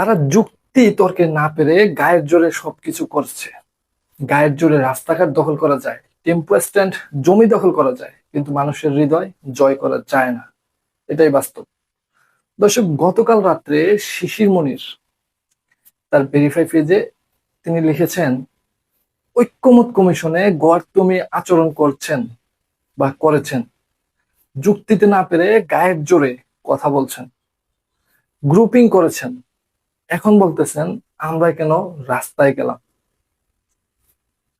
তারা যুক্তি তর্কে না পেরে গায়ের জোরে সবকিছু করছে। গায়ের জোরে রাস্তাঘাট দখল করা যায়, টেম্পো স্ট্যান্ড, জমি দখল করা যায়, কিন্তু মানুষের হৃদয় জয় করা যায় না। এটাই বাস্তব। দর্শক, গতকাল রাত্রে শিশির মনির তার ভেরিফাই পেজে তিনি লিখেছেন, ঐক্যমত কমিশনে গর্তমি আচরণ করছেন বা করেছেন। যুক্তিতে না পেরে গায়ের জোরে কথা বলছেন। গ্রুপিং করেছেন। এখন বলতেছেন আমরা কেন রাস্তায় গেলাম?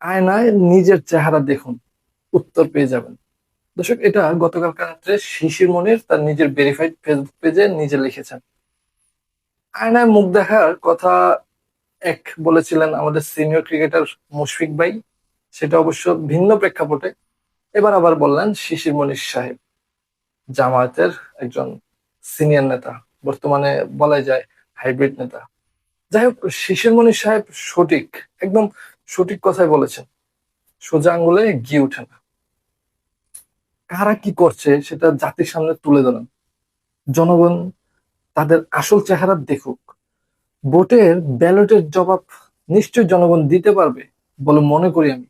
আয়নায় নিজের চেহারা দেখুন, উত্তর পেয়ে যাবেন। দর্শক, এটা গতকাল রাত্রে শিশির মনির তার নিজের ভেরিফাইড ফেসবুক পেজে নিজে লিখেছেন। আয়নায় মুখ দেখার কথা এক বলেছিলেন আমাদের সিনিয়র ক্রিকেটার মুশফিক ভাই। সেটা অবশ্য ভিন্ন প্রেক্ষাপটে। এবার আবার বললেন শিশির মনির সাহেব, জামায়াতের একজন সিনিয়র নেতা। বর্তমানে বলা যায় হাইব্রিড নেতা। যাই হোক শিশির মনির সাহেব সঠিক, একদম সঠিক কথাই বলেছেন। সোজা আঙ্গুলে গিয়ে ওঠে না কারা কি করছে সেটা জাতির সামনে তুলে ধরেন। জনগণ তাদের আসল চেহারা দেখুক। ভোটের ব্যালটের জবাব নিশ্চয় জনগণ দিতে পারবে বলে মনে করি আমি।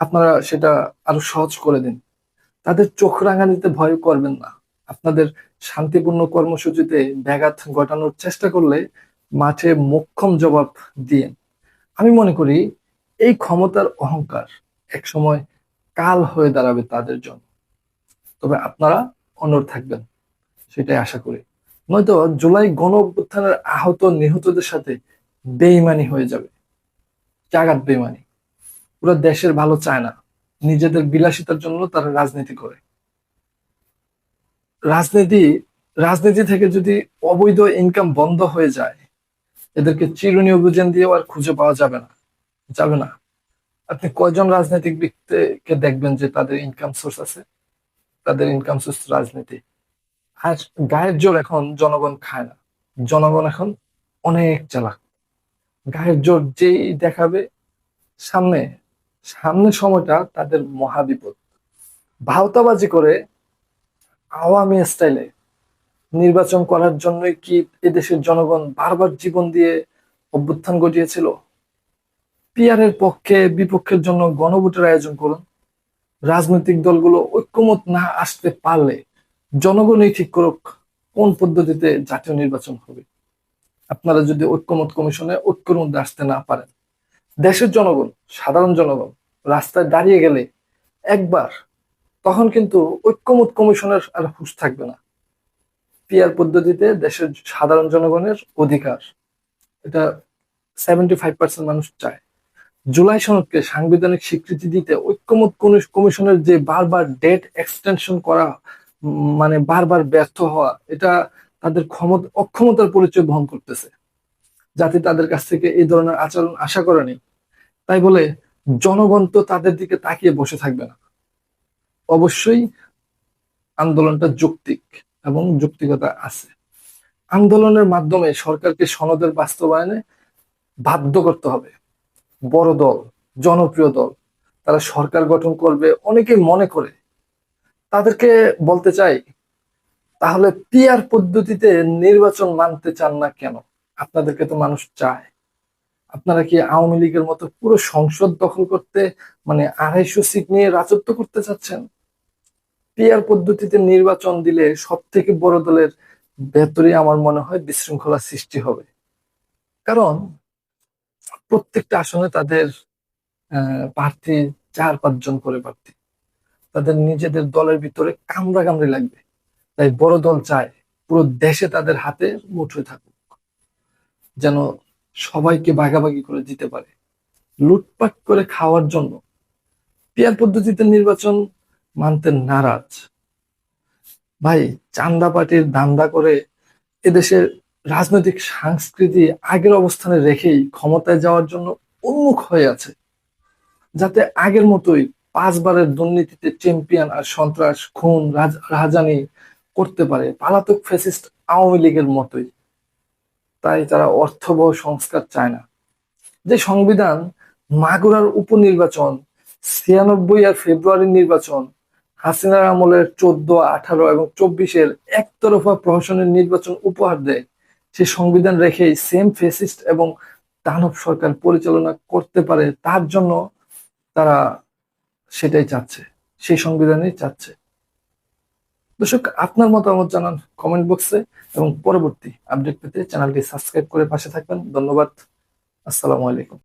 আপনারা সেটা আরও সহজ করে দিন। তাদের চোখ রাঙানিতে ভয় করবেন না। আপনাদের শান্তিপূর্ণ কর্মসূচিতে ব্যাঘাত ঘটানোর চেষ্টা করলে মাঠে মোক্ষম জবাব দিয়ে। আমি মনে করি এই ক্ষমতার অহংকার একসময় কাল হয়ে দাঁড়াবে তাদের জন্য। তবে আপনারা অনড় থাকবেন, সেটাই আশা করি। নয়তো জুলাই গণ অভ্যুত্থানের আহত নিহতদের সাথে বেইমানি হয়ে যাবে। জাগাত বেইমানি। পুরো দেশের ভালো চায় না। নিজেদের বিলাসিতার জন্য তারা রাজনীতি করে। রাজনীতি রাজনীতি থেকে যদি অবৈধ ইনকাম বন্ধ হয়ে যায়, এদেরকে চিরুনি অভিযান দিয়েও আর খুঁজে পাওয়া যাবে না যাবে না। আপনি কয়জন রাজনৈতিক ব্যক্তিকে দেখবেন যে তাদের ইনকাম সোর্স আছে? তাদের ইনকাম সোর্স রাজনীতি। আর গায়ের জোর এখন জনগণ খায় না। জনগণ এখন অনেক চালাক। গায়ের জোর যেই দেখাবে, সামনে সামনে সময়টা তাদের মহাবিপদ। ভাওতাবাজি করে আওয়ামী স্টাইলে নির্বাচন করার জন্যই কি এদেশের জনগণ বারবার জীবন দিয়ে অভ্যুত্থান ঘটিয়েছিল? পিয়ারের পক্ষে বিপক্ষের জন্য গণভোটের আয়োজন করুন। রাজনৈতিক দলগুলো ঐক্যমত না আসতে পারলে জনগণই ঠিক করুক কোন পদ্ধতিতে জাতীয় নির্বাচন হবে। আপনারা যদি ঐক্যমত কমিশনে ঐক্যের মধ্যে আসতে না পারেন, দেশের জনগণ, সাধারণ জনগণ রাস্তায় দাঁড়িয়ে গেলে একবার তখন কিন্তু ঐক্যমত কমিশনের আর হুশ থাকবে না। পিয়ার পদ্ধতিতে দেশের সাধারণ জনগণের অধিকার, এটা সেভেন্টি ফাইভ পার্সেন্ট মানুষ চায়। জুলাই সনদকে সাংবিধানিক স্বীকৃতি দিতে ঐক্যমত কমিশনের যে বারবার ডেট এক্সটেনশন করা মানে বারবার ব্যর্থ হওয়া, এটা তাদের ক্ষমতা, অক্ষমতার পরিচয় বহন করতেছে। যাতে তাদের কাছ থেকে এই ধরনের আচরণ আশা করেনি তাই বলে জনগণ তো তাদের দিকে তাকিয়ে বসে থাকবে না। অবশ্যই আন্দোলনটা যৌক্তিক এবং যৌক্তিকতা আছে। আন্দোলনের মাধ্যমে সরকারকে সনদের বাস্তবায়নে বাধ্য করতে হবে। বড় দল, জনপ্রিয় দল, তারা সরকার গঠন করবে অনেকে মনে করে। তাদেরকে বলতে চাই, তাহলে পিয়ার পদ্ধতিতে নির্বাচন মানতে চান না কেন? আপনাদেরকে তো মানুষ চায়। আপনারা কি আওয়ামী লীগের মতো পুরো সংসদ দখল করতে মানে আড়াইশো সিট নিয়ে রাজত্ব করতে চাচ্ছেন? পিয়ার পদ্ধতিতে নির্বাচন দিলে সব থেকে বড় দলের ভেতরে আমার মনে হয় বিশৃঙ্খলা সৃষ্টি হবে। কারণ প্রত্যেকটা আসনে তাদের প্রার্থী চার পাঁচজন করে প্রার্থী। তাদের নিজেদের দলের ভিতরে কামড়া কামড়ি লাগবে। তাই বড় দল চায় পুরো দেশে তাদের হাতে মুঠোয় থাকুক, যেন সবাইকে ভাগাভাগি করে দিতে পারে। লুটপাট করে খাওয়ার জন্য পিয়ার পদ্ধতিতে নির্বাচন মানতে নারাজ। ভাই চান্দা পার্টির দান্দা করে এদেশের রাজনৈতিক সংস্কৃতি আগের অবস্থানে রেখেই ক্ষমতায় যাওয়ার জন্য উন্মুখ হয়ে আছে, যাতে আগের মতোই পাঁচবারের দুর্নীতিতে চ্যাম্পিয়ন আর সন্ত্রাস, খুন রাজানি করতে পারে পালাতক ফেসিস্ট আওয়ামী লীগের মতোই। তাই তারা অর্থবহ সংস্কার চায় না। যে সংবিধান মাগুরার উপনির্বাচন, ছিয়ানব্বই আর ফেব্রুয়ারির নির্বাচন হাসিনার আমলের চোদ্দ, আঠারো এবং চব্বিশের একতরফা প্রহসনের নির্বাচন উপহার দেয়। সে সংবিধান রেখে সেম ফেসিস্ট এবং দানব সরকার পরিচালনা করতে পারে, তার জন্য তারা সেটাই চাচ্ছে, সেই সংবিধানই চাচ্ছে। দর্শক, আপনার মতামত জানান কমেন্ট বক্সে এবং পরবর্তী আপডেট পেতে চ্যানেলটি সাবস্ক্রাইব করে পাশে থাকবেন। ধন্যবাদ। আসসালামু আলাইকুম।